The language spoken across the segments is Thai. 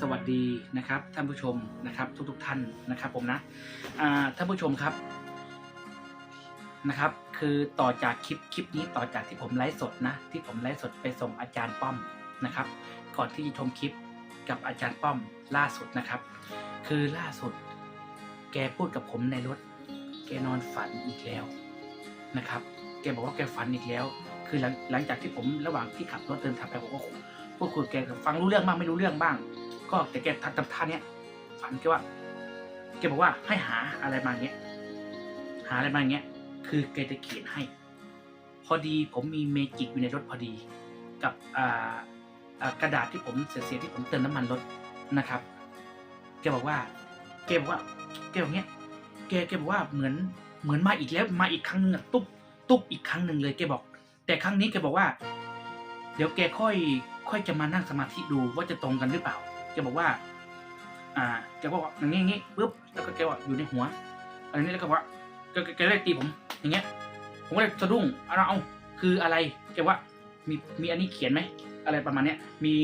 สวัสดีนะครับท่านผู้ชมนะครับทุกๆท่านนะครับผมนะท่านผู้ชมครับนะครับ คือต่อจากคลิปคลิปนี้ต่อจากที่ผมไลฟ์สดนะ ที่ผมไลฟ์สดไปส่งอาจารย์ป้อมนะครับ ก่อนที่จะชมคลิปกับอาจารย์ป้อมล่าสุดนะครับ คือล่าสุด แกพูดกับผมในรถ แกนอนฝันอีกแล้วนะครับ แกบอกว่าแกฝันอีกแล้ว คือหลังหลังจากที่ผมระหว่างที่ขับรถเดินทางไปผมก็พูดคุยกับแกก็ฟังรู้เรื่องบ้างไม่รู้เรื่องบ้าง ก็แต่แกทำทำท่าเนี้ยฝันแกว่าแกบอกว่าให้หาอะไรมาเงี้ย หาอะไรมาเงี้ย คือแกจะเขียนให้ พอดีผมมีเมจิกอยู่ในรถพอดี กับกระดาษที่ผมเสียที่ผมเติมน้ำมันรถนะครับ แกบอกว่า แกบอกว่าแกบอกเงี้ย แกแกบอกว่าเหมือนเหมือนมาอีกแล้วมาอีกครั้งหนึงตุ๊บตุ๊บอีกครั้งหนึ่งเลยแกบอก แต่ครั้งนี้แกบอกว่า เดี๋ยวแกค่อย ค่อยจะมานั่งสมาธิดูว่าจะตรงกันหรือเปล่า แกบอกว่า อ่าแกบอกว่าอย่างงี้อย่างงี้ปุ๊บแล้วก็แกว่าอยู่ในหัวอันนี้แล้วก็ว่าแกแกเลยตีผม อย่างเงี้ย ผมก็เลยสะดุ้งเอาเอาคืออะไรแกว่ามีมีอันนี้เขียนไหมอะไรประมาณเนี้ย มี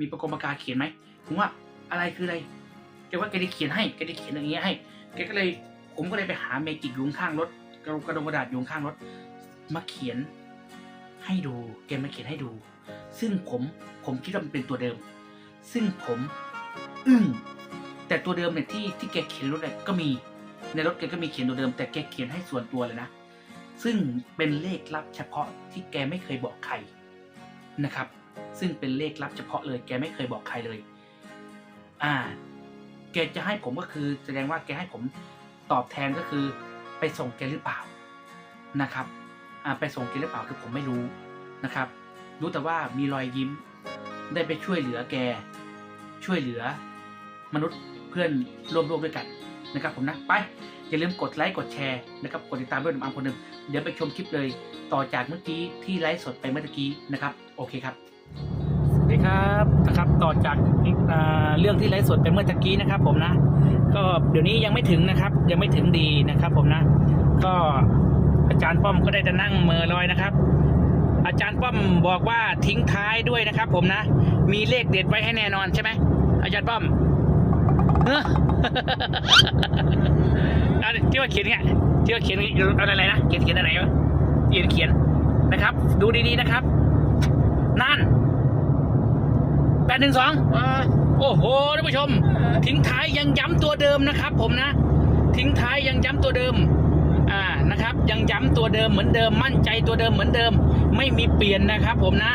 มีประกรมปากกาเขียนไหมผมว่าอะไรคืออะไรแกว่าแกได้เขียนให้แกได้เขียนอย่างเงี้ยให้แกก็เลยผมก็เลยไปหาเมจิกยู่ข้างรถกระดงกระดงกระดาษยู่ข้างรถมาเขียนให้ดูแกมาเขียนให้ดู ซึ่งผมผมคิดว่ามันเป็นตัวเดิม ซึ่งผมอึ้งแต่ตัวเดิมเนี่ยที่ที่แกเขียนรถเนี่ยก็มีในรถแกก็มีเขียนตัวเดิม แต่แกเขียนให้ส่วนตัวเลยนะ ซึ่งเป็นเลขลับเฉพาะที่แกไม่เคยบอกใครนะครับ ซึ่งเป็นเลขลับเฉพาะเลยแกไม่เคยบอกใครเลย อ่า แกจะให้ผมก็คือ แสดงว่าแกให้ผมตอบแทนก็คือ ไปส่งแกหรือเปล่านะครับ อ่าไปส่งแกหรือเปล่าคือผมไม่รู้นะครับ รู้แต่ว่ามีรอยยิ้มได้ไปช่วยเหลือแก ช่วยเหลือมนุษย์เพื่อนร่วมโลกด้วยกันนะครับผมนะไปอย่าลืมกดไลค์กดแชร์นะครับกดติดตามด้วยหนุ่อัมคนหนึ่งเดี๋ยวไปชมคลิปเลยต่อจากเมื่อกี้ที่ไลฟ์สดไปเมื่อกี้นะครับ โอเคครับสวัสดีครับนะครับต่อจากอ่าเรื่องที่ไลฟ์สดไปเมื่อกี้นะครับ ผมนะ ก็เดี๋ยวนี้ยังไม่ถึงนะครับ ยังไม่ถึงดีนะครับ ผมนะ ก็อาจารย์ป้อมก็ได้จะนั่งเมอลอยนะครับ อาจารย์ป้อมบอกว่าทิ้งท้ายด้วยนะครับ ผมนะ มีเลขเด็ดไว้ให้แน่นอนใช่ไหมอาจารย์ป้อมเออที่ว่าเขียนเนี่ยที่ว่าเขียนอะไรนะเขียนเขียนอะไรวะเขียนเขียนนะครับ ดูดีๆนะครับ นั่นแปดหนึ่งสองโอ้โหท่านผู้ชม ทิ้งท้ายยังย้ำตัวเดิมนะครับ ผมนะ ทิ้งท้ายยังย้ำตัวเดิม อ่านะครับ ยังย้ำตัวเดิมเหมือนเดิมมั่นใจตัวเดิมเหมือนเดิม ไม่มีเปลี่ยนนะครับ ผมนะ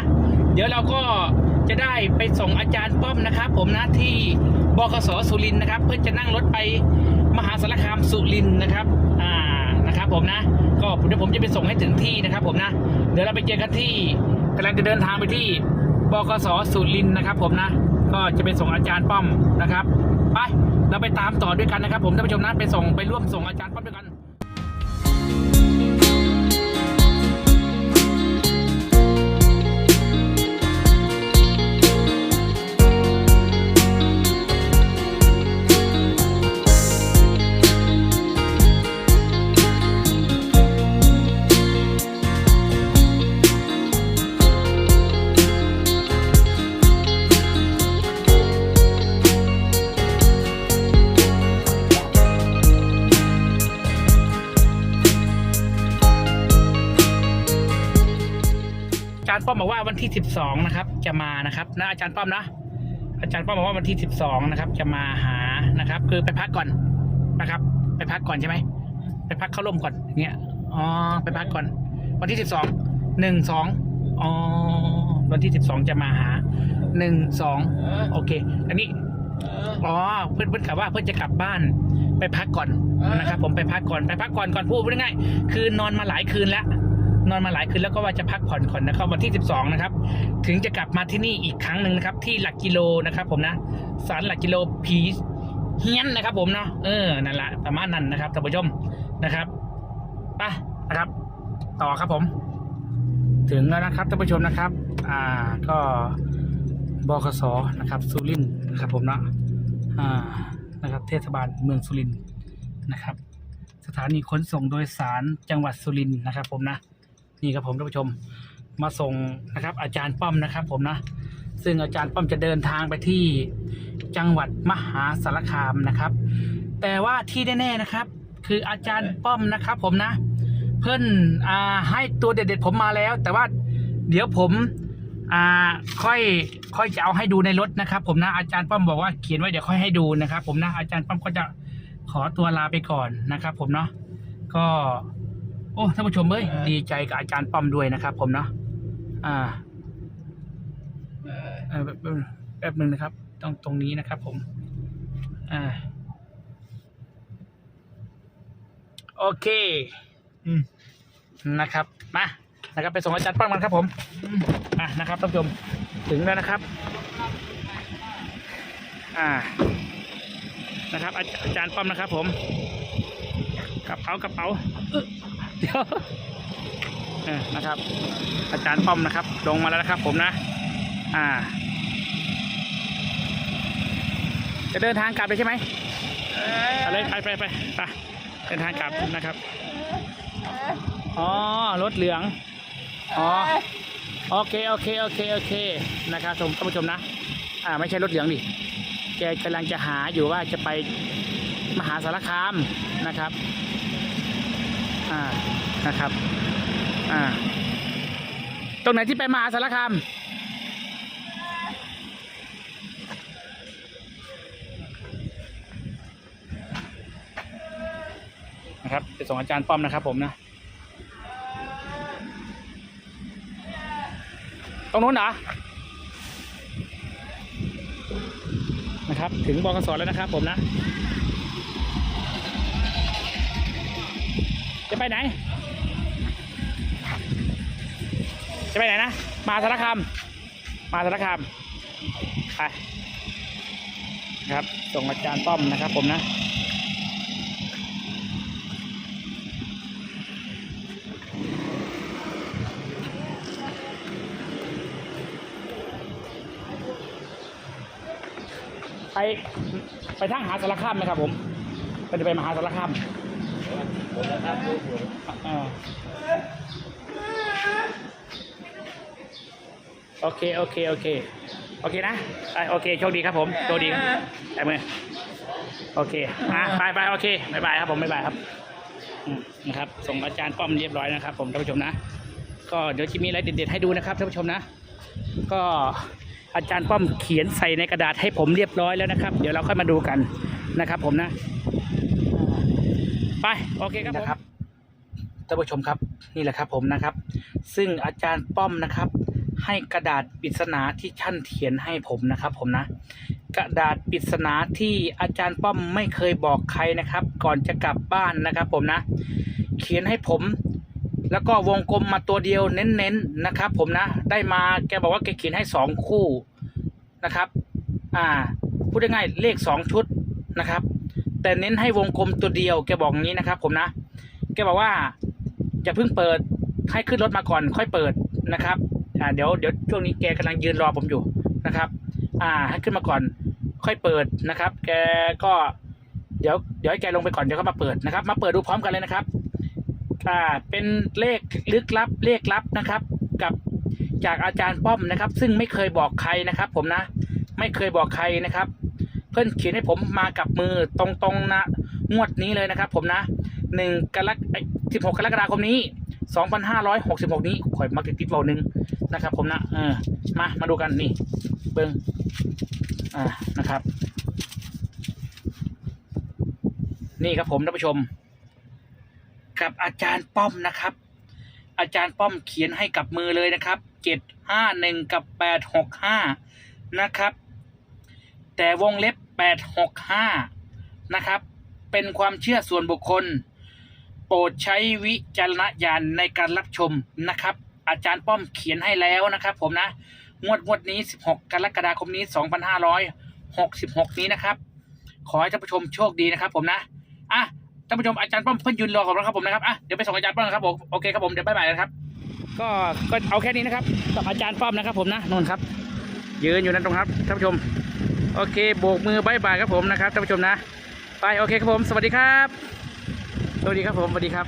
เดี๋ยวเราก็จะได้ไปส่งอาจารย์ป้อมนะครับ ผมนะที่บกสสุรินทร์นะครับ เพื่อจะนั่งรถไปมหาสารคามสุรินทร์นะครับอ่านะครับ ผมนะ ก็เดี๋ยวผมจะไปส่งให้ถึงที่นะครับ ผมนะ เดี๋ยวเราไปเจอกันที่กำลังจะเดินทางไปที่บกสสุรินทร์นะครับ ผมนะ ก็จะไปส่งอาจารย์ป้อมนะครับไปเราไปตามต่อด้วยกันนะครับ ผมท่านผู้ชมนะไปส่งไปร่วมส่งอาจารย์ป้อมด้วยกัน ย์ป้อมบอกว่าวันที่สิบสองนะครับ จะมานะครับนะอาจารย์ป้อมนะอาจารย์ป้อมบอกว่าวันที่สิบสองนะครับ จะมาหานะครับ คือไปพักก่อนนะครับ ไปพักก่อนใช่ไหมไปพักเข้าร่มก่อนอย่างเงี้ยอ๋อไปพักก่อน วันที่สิบสองหนึ่งสองอ๋อวันที่สิบสองจะมาหาหนึ่งสองโอเค อันนี้อ๋อเพื่อนเพื่อนกลับว่าเพื่อนจะกลับบ้านไปพักก่อนนะครับ ผมไปพักก่อนไปพักก่อนก่อนพูดพูดง่ายๆคือนอนมาหลายคืนแล้ว นอนมาหลายคืนแล้วก็ว่าจะพักผ่อนก่อนนะครับวันที่ 12 นะครับ ถึงจะกลับมาที่นี่อีกครั้งหนึ่งนะครับ ที่หลักกิโลนะครับ ผมนะสารหลักกิโลผีเฮียนนะครับผมเนาะเออนั่นแหละประมาณนั้นนะครับท่านผู้ชมนะครับไปนะครับ ต่อครับผม ถึงแล้วนะครับท่านผู้ชมนะครับ อ่าก็บคสนะครับสุรินนะครับ ผมเนาะอ่านะครับ เทศบาลเมืองสุรินนะครับ สถานีขนส่งโดยสารจังหวัดสุรินนะครับ ผมนะ นี่ครับผมท่านผู้ชมมาส่งนะครับ อาจารย์ป้อมนะครับ ผมนะซึ่งอาจารย์ป้อมจะเดินทางไปที่จังหวัดมหาสารคามนะครับ แต่ว่าที่แน่ๆนะครับ คืออาจารย์ป้อมนะครับ ผมนะ เพื่อนอ่าให้ตัวเด็ดๆผมมาแล้ว แต่ว่าเดี๋ยวผมอ่าค่อยค่อยจะเอาให้ดูในรถนะครับ ผมนะอาจารย์ป้อมบอกว่าเขียนไว้เดี๋ยวค่อยให้ดูนะครับ ผมนะอาจารย์ป้อมก็จะขอตัวลาไปก่อนนะครับ ผมเนาะก็ โอ้ท่านผู้ชมเอ้ยดีใจกับอาจารย์ป้อมด้วยนะครับ ผมเนาะอ่าเอ่อแป๊บแป๊บหนึ่งนะครับ ต้องตรงนี้นะครับ ผม อ่า โอเคอืมนะครับมานะครับ ไปส่งอาจารย์ป้อมกันครับผมอืมอะนะครับท่านผู้ชมถึงแล้วนะครับ อ่านะครับ อาอาจารย์ป้อมนะครับ ผมกระเป๋ากระเป๋า เดี๋ยวนะครับ อาจารย์ป้อมนะครับ ลงมาแล้วนะครับ ผมนะ อ่า จะเดินทางกลับเลยใช่ไหมอาเลยไปไปไปไปเดินทางกลับนะครับอ๋อรถเหลืองอ๋อโอเคโอเคโอเคโอเคนะครับท่านผู้ชมนะ อ่า ไม่ใช่รถเหลืองดิแกกำลังจะหาอยู่ว่าจะไปมหาสารคามนะครับ อ่านะครับอ่าตรงไหนที่ไปมหาสารคามนะครับไปส่งอาจารย์ป้อมนะครับผมนะ ตรงนู้นเหรอ นะครับ ถึงบกสแล้วนะครับผมนะ จะไปไหน จะไปไหนนะ มาสารคาม มาสารคาม ไป ครับ ส่งอาจารย์ป้อมนะครับผมนะไปไปทางหาสารคามไหมครับผมเป็นไปมหาสารคาม โอเค โอเค โอเค โอเคนะไปโอเค โชคดีครับผมโชคดีครับแต่มือโอเคอะไปไปโอเคบายบายครับผมบายบายครับนะครับ ส่งอาจารย์ป้อมเรียบร้อยนะครับ ผมท่านผู้ชมนะ ก็เดี๋ยวจะมีอะไรเด็ดๆให้ดูนะครับท่านผู้ชมนะ ก็อาจารย์ป้อมเขียนใส่ในกระดาษให้ผมเรียบร้อยแล้วนะครับ เดี๋ยวเราค่อยมาดูกันนะครับ ผมนะ ไปโอเคครับนะครับท่านผู้ชมครับนี่แหละครับผมนะครับ ซึ่งอาจารย์ป้อมนะครับ ให้กระดาษปริศนาที่ท่านเขียนให้ผมนะครับ ผมนะ กระดาษปริศนาที่อาจารย์ป้อมไม่เคยบอกใครนะครับ ก่อนจะกลับบ้านนะครับ ผมนะ เขียนให้ผมแล้วก็วงกลมมาตัวเดียวเน้นๆนะครับ ผมนะ ได้มาแกบอกว่าแกเขียนให้สองคู่นะครับ อ่า พูดง่ายๆเลขสองชุดนะครับ แต่เน้นให้วงกลมตัวเดียวแกบอกอย่างนี้นะครับ ผมนะ แกบอกว่าจะเพิ่งเปิดให้ขึ้นรถมาก่อนค่อยเปิดนะครับอ่าเดี๋ยวเดี๋ยวช่วงนี้แกกำลังยืนรอผมอยู่นะครับ อ่าให้ขึ้นมาก่อนค่อยเปิดนะครับ แกก็เดี๋ยวเดี๋ยวให้แกลงไปก่อนเดี๋ยวก็มาเปิดนะครับ มาเปิดดูพร้อมกันเลยนะครับ อ่าเป็นเลขลึกลับเลขลับนะครับ กับจากอาจารย์ป้อมนะครับ ซึ่งไม่เคยบอกใครนะครับ ผมนะ ไม่เคยบอกใครนะครับ เพื่อนเขียนให้ผมมากับมือตรงๆนะงวดนี้เลยนะครับ ผมนะหนึ่งกรกสิบหกกรกฎาคมนี้สองพันห้าร้อยหกสิบหกนี้ข่อยมาติดติดเบาหนึ่งนะครับ ผมนะเออมามาดูกันนี่ เบิ้งอ่านะครับ นี่ครับผมท่านผู้ชม กับอาจารย์ป้อมนะครับ อาจารย์ป้อมเขียนให้กับมือเลยนะครับเจ็ดห้าหนึ่งกับแปดหกห้านะครับ แต่วงเล็บ แปดหกห้านะครับ เป็นความเชื่อส่วนบุคคล โปรดใช้วิจารณญาณในการรับชมนะครับ อาจารย์ป้อมเขียนให้แล้วนะครับผมนะ งวดงวดนี้ 16 กรกฎาคมนี้ 2566 นี้นะครับ ขอให้ท่านผู้ชมโชคดีนะครับผมนะ อะท่านผู้ชมอาจารย์ป้อมเพิ่งยืนรอผมนะครับผมนะครับ อะ เดี๋ยวไปส่งอาจารย์ป้อมนะครับผม โอเคครับผม เดี๋ยวบ๊ายบายนะครับ ก็ก็เอาแค่นี้นะครับกับอาจารย์ป้อมนะครับ ผมนะนนท์ครับ ยืนอยู่นั่นตรงครับท่านผู้ชม โอเคโบกมือบายบายครับผมนะครับท่านผู้ชมนะ ไปโอเคครับผม สวัสดีครับ สวัสดีครับผม สวัสดีครับ